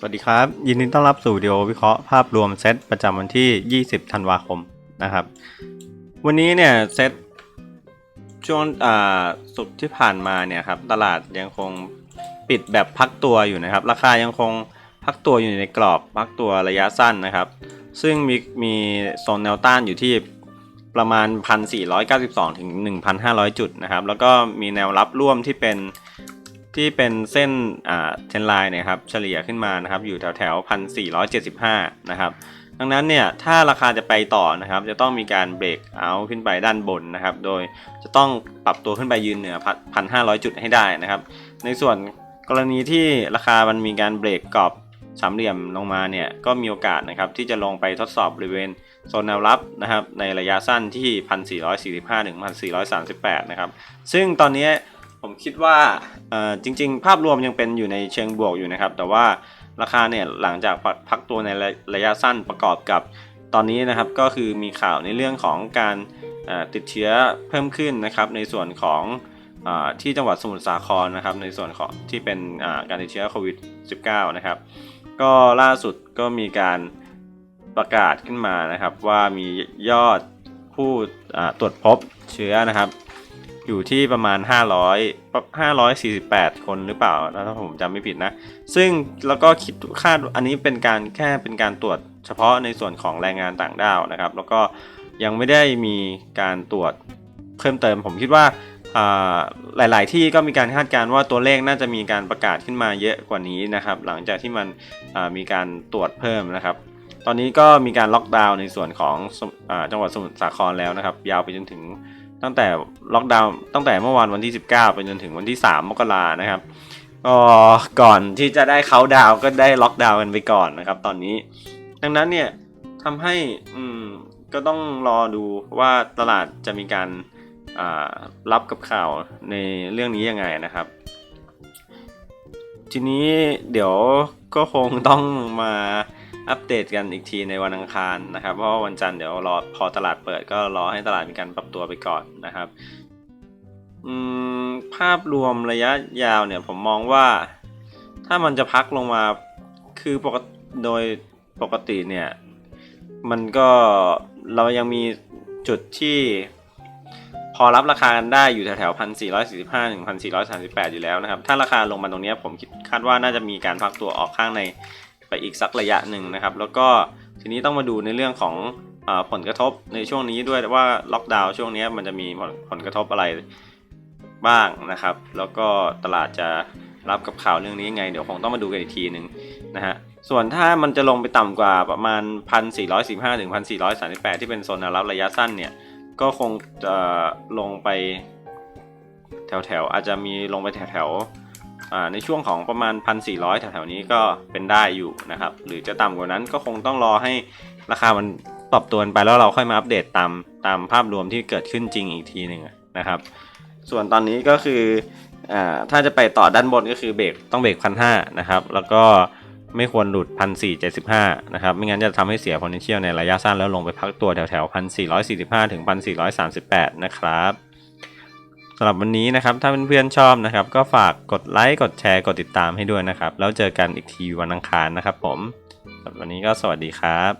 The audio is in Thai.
สวัสดีครับ ยินดีต้อนรับสู่วิดีโอวิเคราะห์ภาพรวมเซตประจำวันที่ 20 ธันวาคมนะครับ วันนี้เนี่ยเซตช่วงอ่าสุดที่ผ่านมาเนี่ยครับตลาดยังคงปิดแบบพักตัวอยู่นะครับ ราคายังคงพักตัวอยู่ในกรอบพักตัวระยะสั้นนะครับ ซึ่งมีมีโซนแนวต้านอยู่ที่ประมาณ 1,492 ถึง 1,500 จุดนะครับ แล้วก็มีแนวรับร่วมที่เป็น ที่เป็นเส้นอ่าเทนไลน์นี่ยครับเฉลี่ยขึ้นมานะครับอยู่แถวแถวพันสี่ร้อยเจ็ดสิบห้านะครับดังนั้นเนี่ยถ้าราคาจะไปต่อนะครับจะต้องมีการเบรกเอาขึ้นไปด้านบนนะครับโดยจะต้องปรับตัวขึ้นไปยืนเหนือพันห้าร้อยจุดให้ได้นะครับ ในส่วนกรณีที่ราคามันมีการเบรกกรอบสามเหลี่ยมลงมาเนี่ยก็มีโอกาสนะครับที่จะลงไปทดสอบบริเวณโซนแนวรับนะครับในระยะสั้นที่ 1,445ถึง1,438 นะครับ ซึ่งตอนนี้ ผมคิดว่าจริง ๆ ภาพรวมยังเป็นอยู่ในเชิงบวกอยู่นะครับ แต่ว่าราคาเนี่ยหลังจากพักตัวในระยะสั้นประกอบกับตอนนี้นะครับก็คือมีข่าวในเรื่องของการติดเชื้อเพิ่มขึ้นนะครับในส่วนของอที่จังหวัดสมุทรสาครนะครับ ในส่วนของที่เป็นการติดเชื้อโควิด -19 นะครับ ก็ล่าสุดก็มีการประกาศขึ้นมานะครับว่ามียอดผู้ตรวจพบเชื้อนะครับ อยู่ที่ประมาณ 500 548 คนหรือเปล่าถ้าผมจำไม่ผิดนะ ซึ่งแล้วก็คิดคาดอันนี้เป็นการแค่เป็นการตรวจเฉพาะในส่วนของแรงงานต่างด้าวนะครับ แล้วก็ยังไม่ได้มีการตรวจเพิ่มเติม ผมคิดว่าหลาย ๆ ที่ก็มีการคาดการณ์ว่าตัวเลขน่าจะมีการประกาศขึ้นมาเยอะกว่านี้นะครับ หลังจากที่มันมีการตรวจเพิ่มนะครับ ตอนนี้ก็มีการล็อกดาวน์ในส่วนของอจังหวัดสมุทรสาครแล้วนะครับ ยาวไปจนถึง ตั้งแต่ล็อกดาวน์ตั้งแต่เมื่อวานวันที่ 19 ไปจนถึงวันที่ 3 มกรานะครับก็ก่อนที่จะได้เขาดาวก็ได้ล็อกดาวน์กันไปก่อนนะครับ ตอนนี้ ดังนั้นเนี่ยทำให้อืมก็ต้องรอดูว่าตลาดจะมีการรับกับข่าวในเรื่องนี้ยังไงนะครับ ทีนี้เดี๋ยวก็คงต้องมา อัปเดตกันอีกทีในวันอังคารนะครับ เพราะว่าวันจันทร์เดี๋ยวรอพอตลาดเปิดก็รอให้ตลาดมีการปรับตัวไปก่อนนะครับภาพรวมระยะยาวเนี่ยผมมองว่า ถ้ามันจะพักลงมาคือปกโดยปกติเนี่ย มันก็เรายังมีจุดที่พอรับราคากันได้อยู่แถวๆพันสี่ร้อยสี่สิบห้าถึงพันสี่ร้อยสามสิบแปดอยู่แล้วนะครับ ถ้าราคาลงมาตรงนี้ผมคิดคาดว่าน่าจะมีการพักตัวออกข้างใน ไปอีกสักระยะหนึ่งนะครับ แล้วก็ทีนี้ต้องมาดูในเรื่องของอผลกระทบในช่วงนี้ด้วยว่าล็อกดาวน์ช่วงนี้มันจะมีผลกระทบอะไรบ้างนะครับ แล้วก็ตลาดจะรับกับข่าวเรื่องนี้ยังไง เดี๋ยวคงต้องมาดูกันอีกทีหนึ่งนะฮะส่วนถ้ามันจะลงไปต่ำกว่าประมาณ 1,415ถึง1,438 ที่เป็นโซนแนวรับระยะสั้นเนี่ย ก็คงจะลงไปแถวๆ อาจจะมีลงไปแถวๆ ในช่วงของประมาณ 1,400 แถวๆนี้ก็เป็นได้อยู่นะครับ หรือจะต่ำกว่านั้นก็คงต้องรอให้ราคามันปรับตัวไปแล้วเราค่อยมาอัปเดตตามตามภาพรวมที่เกิดขึ้นจริงอีกทีหนึ่งนะครับ ส่วนตอนนี้ก็คืออถ้าจะไปต่อด้านบนก็คือเบรกต้องเบรกพันห้านะครับ แล้วก็ไม่ควรหลุดพันสี่เจ็ดสิบห้านะครับ ไม่งั้นจะทำให้เสีย potential ในระยะสั้นแล้วลงไปพักตัวแถวแถวพันสี่ร้อยสี่สิบห้าถึงพันสี่ร้อยสามสิบแปดนะครับ สำหรับวันนี้นะครับ ถ้าเพื่อนๆชอบนะครับ ก็ฝากกดไลค์ กดแชร์ กดติดตามให้ด้วยนะครับ แล้วเจอกันอีกทีวันอังคารนะครับผมสำหรับวันนี้ก็สวัสดีครับ